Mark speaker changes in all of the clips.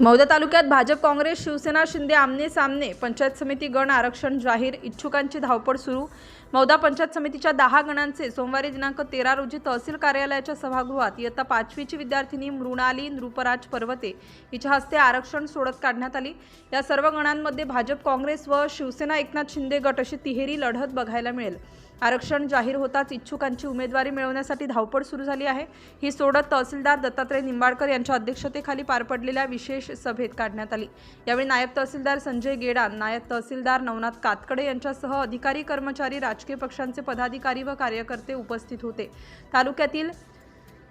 Speaker 1: मौदा तालुक्यात भाजप काँग्रेस शिवसेना शिंदे आमने सामने पंचायत समिती गण आरक्षण जाहीर इच्छुकांची धावपळ सुरू मौदा पंचायत समितीच्या दहा गणांचे सोमवारी दिनांक तेरा रोजी तहसील कार्यालयाच्या सभागृहात इयत्ता पाचवीची विद्यार्थिनी मृणाली नृपराज पर्वते हिच्या हस्ते आरक्षण सोडत काढण्यात आली. या सर्व गणांमध्ये भाजप काँग्रेस व शिवसेना एकनाथ शिंदे गट अशी तिहेरी लढत बघायला मिळेल. आरक्षण जाहीर होताच इच्छुकांची उमेदवारी मिळवण्यासाठी धावपळ सुरू झाली आहे. ही सोडत तहसीलदार दत्तात्रय निंबाळकर यांच्या अध्यक्षतेखाली पार पडलेल्या विशेष सभेत काढण्यात आली. यावेळी नायब तहसीलदार संजय गेडान नायब तहसीलदार नवनाथ कातकडे यांच्यासह अधिकारी कर्मचारी राज राजकीय पक्षांचे पदाधिकारी व कार्यकर्ते उपस्थित होते. तालुक्यातील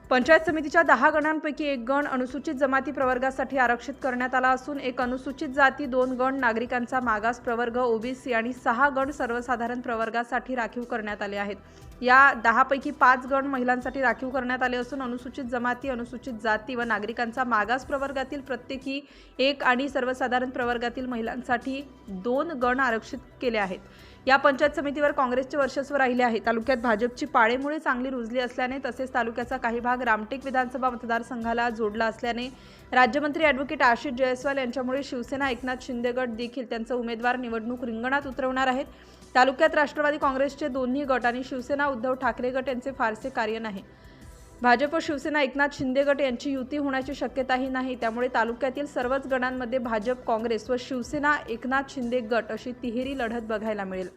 Speaker 1: पंचायत समितीच्या दहा गणांपैकी एक गण अनुसूचित जमाती प्रवर्गासाठी आरक्षित करण्यात आला असून एक अनुसूचित जाती दोन गण नागरिकांचा मागास प्रवर्ग ओबीसी आणि सहा गण सर्वसाधारण प्रवर्गासाठी राखीव करण्यात आले आहेत. या दहापैकी पाच गण महिलांसाठी राखीव करण्यात आले असून अनुसूचित जमाती अनुसूचित जाती व नागरिकांचा मागास प्रवर्गातील प्रत्येकी एक आणि सर्वसाधारण प्रवर्गातील महिलांसाठी दोन गण आरक्षित केले आहेत. या पंचायत समितीवर काँग्रेसचे वर्चस्व राहिले आहे. तालुक्यात भाजपची पाळेमुळे चांगली रुजली असल्याने तसेच तालुक्याचा काही भाग रामटेक विधानसभा मतदारसंघाला जोडला असल्याने राज्यमंत्री ॲडव्होकेट आशिष जयस्वाल यांच्यामुळे शिवसेना एकनाथ शिंदेगड देखील त्यांचा उमेदवार निवडणूक रिंगणात उतरवणार आहेत. तालुक्यात राष्ट्रवादी काँग्रेसचे दोन्ही गट आणि शिवसेना उद्धव ठाकरे गट यांचे फारसे कार्य नाही. भाजप व शिवसेना एकनाथ शिंदे गट यांची युती होण्याची शक्यताही नाही. त्यामुळे तालुक्यातील सर्वच गणांमध्ये भाजप काँग्रेस व शिवसेना एकनाथ शिंदे गट अशी तिहेरी लढत बघायला मिळेल.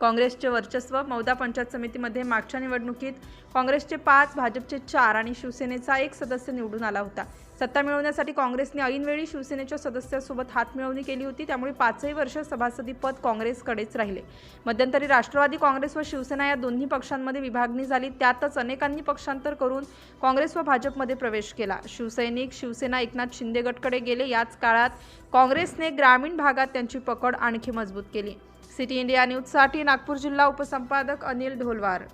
Speaker 1: काँग्रेसचे वर्चस्व मौदा पंचायत समितीमध्ये मागच्या निवडणुकीत काँग्रेसचे पाच भाजपचे चार आणि शिवसेनेचा एक सदस्य निवडून आला होता. सत्ता मिळवण्यासाठी काँग्रेसने ऐनवेळी शिवसेनेच्या सदस्यासोबत हातमिळवणी केली होती त्यामुळे पाचही वर्ष सभासदी पद काँग्रेसकडेच राहिले. मध्यंतरी राष्ट्रवादी काँग्रेस व शिवसेना या दोन्ही पक्षांमध्ये विभागणी झाली त्यातच अनेकांनी पक्षांतर करून काँग्रेस व भाजपमध्ये प्रवेश केला. शिवसैनिक शिवसेना एकनाथ शिंदे गटकडे गेले याच काळात काँग्रेसने ग्रामीण भागात त्यांची पकड आणखी मजबूत केली. सिटी इंडिया न्यूजसाठी नागपूर जिल्हा उपसंपादक अनिल ढोलवार.